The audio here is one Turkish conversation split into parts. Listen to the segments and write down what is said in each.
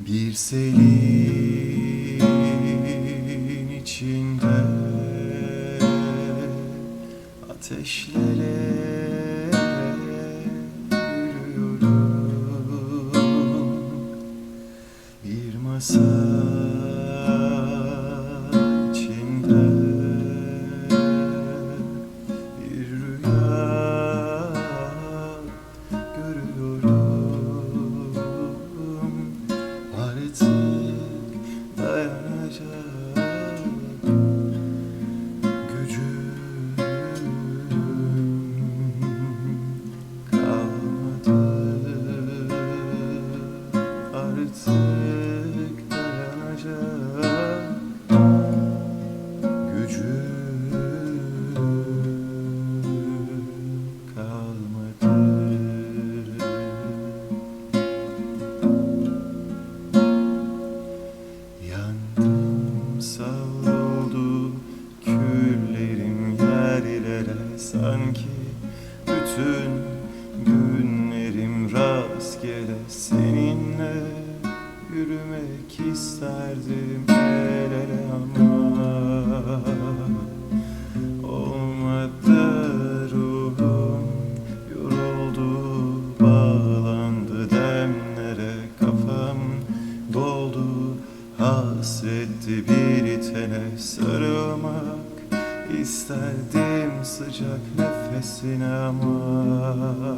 Bir selin içinde ateşlere yürüyorum. Bir masa Artık dayanacak gücüm kalmadı. Yandım savruldu küllerim yerlere Sanki bütün yürümek isterdim el ele ama. Olmadı ruhum yoruldu bağlandı demlere kafam. Doldu hasretti bir tene sarılmak. İsterdim sıcak nefesine ama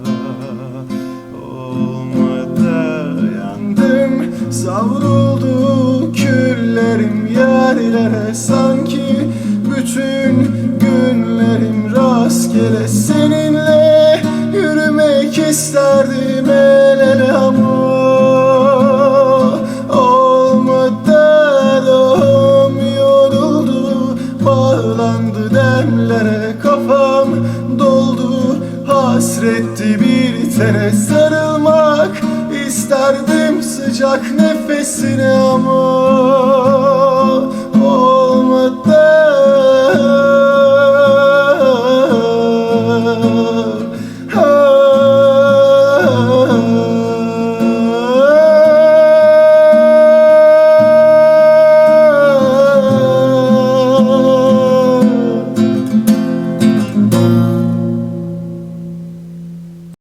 savruldu küllerim yerlere sanki. Bütün günlerim rastgele seninle. Yürümek isterdim el ele ama bağlandı demlere kafam doldu. Hasretti bir tene sarılmak isterdim sıcak nefesine ama